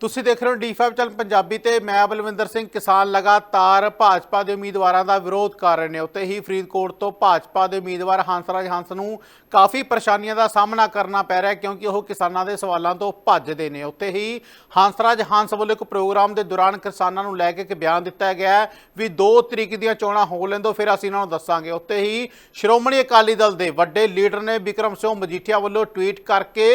ਤੁਸੀਂ ਦੇਖ ਰਹੇ ਹੋ D5 ਚੈਨਲ ਪੰਜਾਬੀ ਤੇ ਮੈਂ ਬਲਵਿੰਦਰ ਸਿੰਘ ਕਿਸਾਨ ਲਗਾਤਾਰ ਭਾਜਪਾ ਦੇ ਉਮੀਦਵਾਰਾਂ ਦਾ ਵਿਰੋਧ ਕਰ ਰਹੇ ਨੇ। ਉੱਤੇ ਹੀ ਫਰੀਦਕੋਟ ਤੋਂ ਭਾਜਪਾ ਦੇ ਉਮੀਦਵਾਰ ਹੰਸਰਾਜ ਹੰਸ ਨੂੰ ਕਾਫੀ ਪਰੇਸ਼ਾਨੀਆਂ ਦਾ ਸਾਹਮਣਾ ਕਰਨਾ ਪੈ ਰਿਹਾ ਕਿਉਂਕਿ ਉਹ ਕਿਸਾਨਾਂ ਦੇ ਸਵਾਲਾਂ ਤੋਂ ਭੱਜਦੇ ਨੇ। ਉੱਤੇ ਹੀ ਹੰਸਰਾਜ ਹੰਸ ਵੱਲੋਂ ਇੱਕ ਪ੍ਰੋਗਰਾਮ ਦੇ ਦੌਰਾਨ ਕਿਸਾਨਾਂ ਨੂੰ ਲੈ ਕੇ ਇੱਕ ਬਿਆਨ ਦਿੱਤਾ ਗਿਆ ਵੀ 2 ਤਰੀਕ ਦੀਆਂ ਚੋਣਾਂ ਹੋ ਲੈਂਦੋ, ਫਿਰ ਅਸੀਂ ਇਹਨਾਂ ਨੂੰ ਦੱਸਾਂਗੇ। ਉੱਤੇ ਹੀ ਸ਼੍ਰੋਮਣੀ ਅਕਾਲੀ ਦਲ ਦੇ ਵੱਡੇ ਲੀਡਰ ਨੇ ਵਿਕਰਮ ਸਿੰਘ ਮਜੀਠੀਆ ਵੱਲੋਂ ਟਵੀਟ ਕਰਕੇ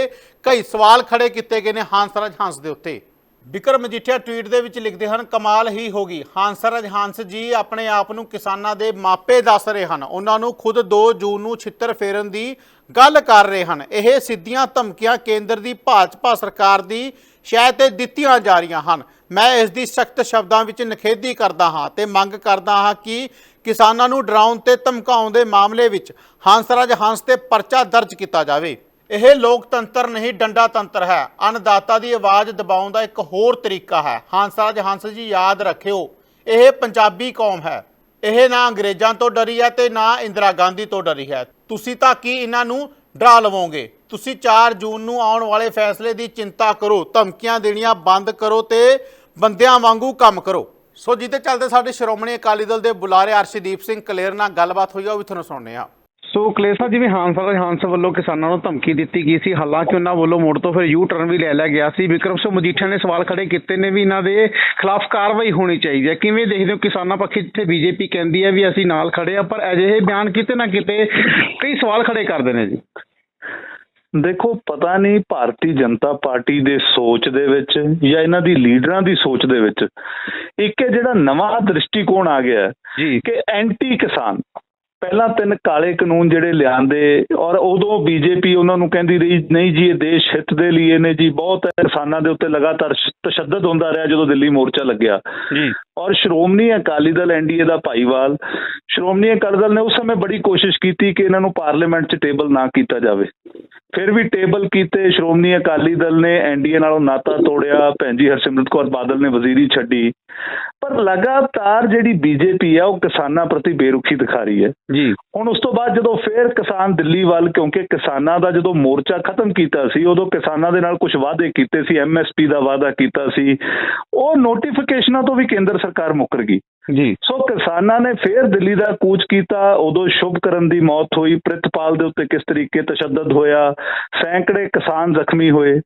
ਕਈ ਸਵਾਲ ਖੜੇ ਕੀਤੇ ਗਏ ਨੇ ਹੰਸਰਾਜ ਹੰਸ ਦੇ ਉੱਤੇ। ਵਿਕਰਮ ਮਜੀਠੀਆ ਟਵੀਟ ਦੇ ਵਿੱਚ ਲਿਖਦੇ ਹਨ, ਕਮਾਲ ਹੀ ਹੋ ਗਈ। ਹੰਸਰਾਜ ਹੰਸ ਜੀ ਆਪਣੇ ਆਪ ਨੂੰ ਕਿਸਾਨਾਂ ਦੇ ਮਾਪੇ ਦੱਸ ਰਹੇ ਹਨ। ਉਹਨਾਂ ਨੂੰ ਖੁਦ 2 ਜੂਨ ਨੂੰ ਛਿੱਤਰ ਫੇਰਨ ਦੀ ਗੱਲ ਕਰ ਰਹੇ ਹਨ। ਇਹ ਸਿੱਧੀਆਂ ਧਮਕੀਆਂ ਕੇਂਦਰ ਦੀ ਭਾਜਪਾ ਸਰਕਾਰ ਦੀ ਸ਼ਾਇਦ ਤੇ ਦਿੱਤੀਆਂ ਜਾ ਰਹੀਆਂ ਹਨ। ਮੈਂ ਇਸ ਦੀ ਸਖਤ ਸ਼ਬਦਾਂ ਵਿੱਚ ਨਿਖੇਧੀ ਕਰਦਾ ਹਾਂ ਤੇ ਮੰਗ ਕਰਦਾ ਹਾਂ ਕਿ ਕਿਸਾਨਾਂ ਨੂੰ ਡਰਾਉਣ ਤੇ ਧਮਕਾਉਣ ਦੇ ਮਾਮਲੇ ਵਿੱਚ ਹੰਸਰਾਜ ਹੰਸ ਤੇ ਪਰਚਾ ਦਰਜ ਕੀਤਾ ਜਾਵੇ। ਇਹ ਲੋਕਤੰਤਰ ਨਹੀਂ ਡੰਡਾ ਤੰਤਰ ਹੈ। ਅਨਦਾਤਾ ਦੀ ਆਵਾਜ਼ ਦਬਾਉਣ ਦਾ ਇੱਕ ਹੋਰ ਤਰੀਕਾ ਹੈ। ਹੰਸਰਾਜ ਹੰਸ ਜੀ, ਯਾਦ ਰੱਖਿਓ, ਇਹ ਪੰਜਾਬੀ ਕੌਮ ਹੈ। ਇਹ ਨਾ ਅੰਗਰੇਜ਼ਾਂ ਤੋਂ ਡਰੀ ਹੈ ਤੇ ਨਾ ਇੰਦਰਾ ਗਾਂਧੀ ਤੋਂ ਡਰੀ ਹੈ। ਤੁਸੀਂ ਤਾਂ ਕੀ ਇਹਨਾਂ ਨੂੰ ਡਰਾ ਲਵੋਗੇ? ਤੁਸੀਂ 4 ਜੂਨ ਨੂੰ ਆਉਣ ਵਾਲੇ ਫੈਸਲੇ ਦੀ ਚਿੰਤਾ ਕਰੋ, ਧਮਕੀਆਂ ਦੇਣੀਆਂ ਬੰਦ ਕਰੋ ਤੇ ਬੰਦਿਆਂ ਵਾਂਗੂ ਕੰਮ ਕਰੋ। ਸੋ ਜਿਹਦੇ ਚੱਲਦੇ ਸਾਡੇ ਸ਼੍ਰੋਮਣੀ ਅਕਾਲੀ ਦਲ ਦੇ ਬੁਲਾਰੇ ਅਰਸ਼ਦੀਪ ਸਿੰਘ ਕਲੇਰ ਨਾਲ ਗੱਲਬਾਤ ਹੋਈ ਆ, ਉਹ ਵੀ ਤੁਹਾਨੂੰ ਸੁਣਨੇ ਆ। ਸੋ ਕਲੇਸਾ ਜਿਵੇਂ ਹਾਂਸਾ ਹਾਂਸ ਵੱਲੋਂ ਕਿਸਾਨਾਂ ਨੂੰ ਧਮਕੀ ਦਿੱਤੀ ਗਈ ਸੀ। ਹਾਲਾਂਕਿ ਉਹਨਾਂ ਵੱਲੋਂ ਮੋੜ ਤੋਂ ਫਿਰ ਯੂ ਟਰਨ ਵੀ ਲੈ ਲਿਆ ਗਿਆ ਸੀ। ਵਿਕਰਮ ਸਿੰਘ ਮਜੀਠੀਆ ਨੇ ਸਵਾਲ ਖੜੇ ਕੀਤੇ ਨੇ ਵੀ ਇਹਨਾਂ ਦੇ ਖਿਲਾਫ ਕਾਰਵਾਈ ਹੋਣੀ ਚਾਹੀਦੀ ਹੈ। ਕਿਵੇਂ ਦੇਖਦੇ ਹੋ ਕਿਸਾਨਾਂ ਪੱਖੀ ਜਿੱਥੇ ਬੀਜੇਪੀ ਕਹਿੰਦੀ ਹੈ ਵੀ ਅਸੀਂ ਨਾਲ ਖੜੇ ਆ ਪਰ ਅਜਿਹੇ ਬਿਆਨ ਕਿਤੇ ਨਾ ਕਿਤੇ ਕਈ ਸਵਾਲ ਖੜੇ ਕਰਦੇ ਨੇ ਜੀ। ਦੇਖੋ ਪਤਾ ਨਹੀਂ ਭਾਰਤੀ ਜਨਤਾ ਪਾਰਟੀ ਦੇ ਸੋਚ ਦੇ ਵਿੱਚ ਜਾਂ ਇਹਨਾਂ ਦੀ ਲੀਡਰਾਂ ਦੀ ਸੋਚ ਦੇ ਵਿੱਚ ਇੱਕ ਇਹ ਜਿਹੜਾ ਨਵਾਂ ਦ੍ਰਿਸ਼ਟੀਕੋਣ ਆ ਗਿਆ ਕਿ ਐਂਟੀ ਕਿਸਾਨ ਪਹਿਲਾਂ ਤਿੰਨ ਕਾਲੇ ਕਾਨੂੰਨ ਜਿਹੜੇ ਲਿਆਂਦੇ ਔਰ ਉਦੋਂ ਬੀਜੇਪੀ ਉਹਨਾਂ ਨੂੰ ਕਹਿੰਦੀ ਰਹੀ ਨਹੀਂ ਜੀ ਇਹ ਦੇਸ਼ ਹਿੱਤ ਦੇ ਲਈ ਨੇ ਜੀ ਬਹੁਤ ਕਿਸਾਨਾਂ ਦੇ ਉੱਤੇ ਲਗਾਤਾਰ ਤਸ਼ੱਦਦ ਹੁੰਦਾ ਰਿਹਾ ਜਦੋਂ ਦਿੱਲੀ ਮੋਰਚਾ ਲੱਗਿਆ। ਜੀ। ਔਰ ਸ਼੍ਰੋਮਣੀ ਅਕਾਲੀ ਦਲ ਐਨਡੀਏ ਦਾ ਭਾਈਵਾਲ ਸ਼੍ਰੋਮਣੀ ਅਕਾਲੀ ਦਲ ਨੇ ਉਸ ਸਮੇਂ ਬੜੀ ਕੋਸ਼ਿਸ਼ ਕੀਤੀ ਕਿ ਇਹਨਾਂ ਨੂੰ ਪਾਰਲੀਮੈਂਟ 'ਚ ਟੇਬਲ ਨਾ ਕੀਤਾ ਜਾਵੇ। ਫਿਰ ਵੀ ਟੇਬਲ ਕੀਤੇ ਸ਼੍ਰੋਮਣੀ ਅਕਾਲੀ ਦਲ ਨੇ ਐਨਡੀਏ ਨਾਲੋਂ ਨਾਤਾ ਤੋੜਿਆ ਭੈਣ ਜੀ ਹਰਸਿਮਰਤ ਕੌਰ ਬਾਦਲ ਨੇ ਵਜ਼ੀਰੀ ਛੱਡੀ। ਪਰ ਲਗਾਤਾਰ ਜਿਹੜੀ ਬੀਜੇਪੀ ਆ ਉਹ ਕਿਸਾਨਾਂ ਪ੍ਰਤੀ ਬੇਰੁਖੀ ਦਿਖਾ ਰਹੀ ਹੈ। ਜੀ। ਹੁਣ ਉਸ ਤੋਂ ਬਾਅਦ ਜਦੋਂ ਫੇਰ ਕਿਸਾਨ ਦਿੱਲੀ ਵੱਲ ਕਿਉਂਕਿ ਕਿਸਾਨਾਂ ਦਾ ਜਦੋਂ ਮੋਰਚਾ ਖਤਮ ਕੀਤਾ ਸੀ ਉਦੋਂ ਕਿਸਾਨਾਂ ਦੇ ਨਾਲ ਕੁਝ ਵਾਅਦੇ ਕੀਤੇ ਸੀ ਐਮਐਸਪੀ ਦਾ ਵਾਅਦਾ ਕੀਤਾ ਸੀ ਉਹ ਨੋਟੀਫਿਕੇਸ਼ਨਾਂ ਤੋਂ ਵੀ ਕੇਂਦਰ ਸਰਕਾਰ ਮੁੱਕਰ ਗਈ। ਜੀ। ਸੋ ਕਿਸਾਨਾਂ ਨੇ ਫੇਰ ਦਿੱਲੀ ਦਾ ਕੂਚ ਕੀਤਾ ਉਦੋਂ ਸ਼ੁਭਕਰਨ ਦੀ ਮੌਤ ਹੋਈ ਪ੍ਰਿਤਪਾਲ ਦੇ ਉੱਤੇ ਕਿਸ ਤਰੀਕੇ ਤਸ਼ੱਦਦ ਹੋਇਆ ਸੈਂਕੜੇ ਕਿਸਾਨ ਜ਼ਖਮੀ ਹੋਏ।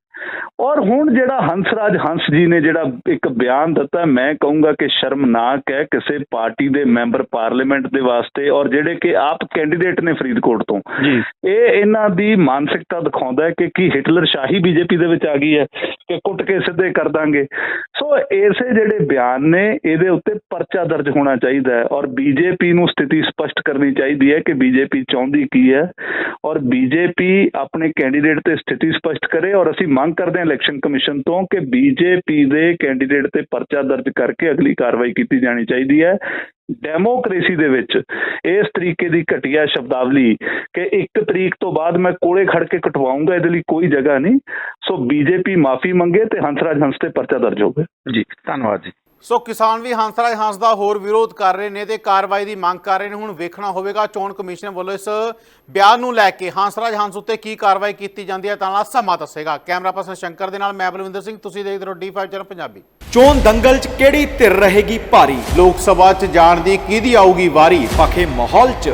ਔਰ ਹੁਣ ਜਿਹੜਾ ਹੰਸਰਾਜ ਹੰਸ ਜੀ ਨੇ ਜਿਹੜਾ ਇੱਕ ਬਿਆਨ ਦਿੱਤਾ ਮੈਂ ਕਹੂੰਗਾ ਕਿ ਸ਼ਰਮਨਾਕ ਹੈ ਕਿਸੇ ਪਾਰਟੀ ਦੇ ਮੈਂਬਰ ਪਾਰਲੀਮੈਂਟ ਦੇ ਵਾਸਤੇ ਔਰ ਜਿਹੜੇ ਕਿ ਆਪ ਕੈਂਡੀਡੇਟ ਨੇ ਫਰੀਦਕੋਟ ਤੋਂ। ਜੀ। ਇਹ ਇਹਨਾਂ ਦੀ ਮਾਨਸਿਕਤਾ ਦਿਖਾਉਂਦਾ ਹੈ ਕਿ ਕੀ ਹਿਟਲਰ ਸ਼ਾਹੀ ਬੀਜੇਪੀ ਦੇ ਵਿੱਚ ਆ ਗਈ ਹੈ ਕਿ ਕੁੱਟ ਕੇ ਸਿੱਧੇ ਕਰ ਦਾਂਗੇ। ਸੋ ਇਸੇ ਜਿਹੜੇ ਬਿਆਨ ਨੇ ਇਹਦੇ ਉੱਤੇ ਪਰਚਾ ਦਰਜ ਹੋਣਾ ਚਾਹੀਦਾ ਹੈ ਔਰ ਬੀਜੇਪੀ ਨੂੰ ਸਥਿਤੀ ਸਪਸ਼ਟ ਕਰਨੀ ਚਾਹੀਦੀ ਹੈ ਕਿ ਬੀਜੇਪੀ ਚਾਹੁੰਦੀ ਕੀ ਹੈ ਔਰ ਬੀਜੇਪੀ ਆਪਣੇ ਕੈਂਡੀਡੇਟ ਤੇ ਸਥਿਤੀ ਸਪਸ਼ਟ ਕਰੇ ਔਰ ਅਸੀਂ ਮੰਗ ਕਰਦੇ ਹਾਂ ਇਲੈਕਸ਼ਨ ਕਮਿਸ਼ਨ ਤੋਂ ਕਿ ਬੀਜੇਪੀ ਦੇ ਕੈਂਡੀਡੇਟ ਤੇ ਪਰਚਾ ਦਰਜ ਕਰਕੇ ਅਗਲੀ ਕਾਰਵਾਈ ਕੀਤੀ ਜਾਣੀ ਚਾਹੀਦੀ ਹੈ। ਡੈਮੋਕ੍ਰੇਸੀ ਦੇ ਵਿੱਚ ਇਸ ਤਰੀਕੇ ਦੀ ਘਟੀਆ ਸ਼ਬਦਾਵਲੀ ਕਿ ਇੱਕ ਤਰੀਕ ਤੋਂ ਬਾਅਦ ਮੈਂ ਕੋਲੇ ਖੜ ਕੇ ਕਟਵਾਉਂਗਾ, ਇਹਦੇ ਲਈ ਕੋਈ ਜਗ੍ਹਾ ਨਹੀਂ। ਸੋ ਬੀਜੇਪੀ ਮਾਫੀ ਮੰਗੇ ਤੇ ਹੰਸਰਾਜ ਹੰਸ ਤੇ ਪਰਚਾ ਦਰਜ ਹੋਵੇ ਜੀ, ਧੰਨਵਾਦ ਜੀ। ਸੋ ਕਿਸਾਨ ਵੀ ਹੰਸਰਾਜ ਹੰਸ ਦਾ ਹੋਰ ਵਿਰੋਧ ਕਰ ਰਹੇ ਨੇ ਤੇ ਕਾਰਵਾਈ ਦੀ ਮੰਗ ਕਰ ਰਹੇ ਨੇ। ਹੁਣ ਵੇਖਣਾ ਹੋਵੇਗਾ ਚੋਣ ਕਮਿਸ਼ਨ ਵੱਲੋਂ ਇਸ ਬਿਆਨ ਨੂੰ ਲੈ ਕੇ ਹੰਸਰਾਜ ਹੰਸ ਉੱਤੇ ਕੀ ਕਾਰਵਾਈ ਕੀਤੀ ਜਾਂਦੀ ਹੈ ਤਾਂ ਨਾਲ ਸਮਾਂ ਦੱਸੇਗਾ। ਕੈਮਰਾ ਪਰਸਨ ਸ਼ੰਕਰ ਦੇ ਨਾਲ ਮੈਂ ਬਲਵਿੰਦਰ ਸਿੰਘ ਤੁਸੀਂ ਦੇਖਦੇ ਰਹੋ D5 ਚੈਨਲ ਪੰਜਾਬੀ। ਚੋਣ ਦੰਗਲ 'ਚ ਕਿਹੜੀ ਧਿਰ ਰਹੇਗੀ ਭਾਰੀ? ਲੋਕ ਸਭਾ 'ਚ ਜਾਣ ਦੀ ਕਿਹਦੀ ਆਊਗੀ ਵਾਰੀ? ਪਖੇ ਮਾਹੌਲ 'ਚ।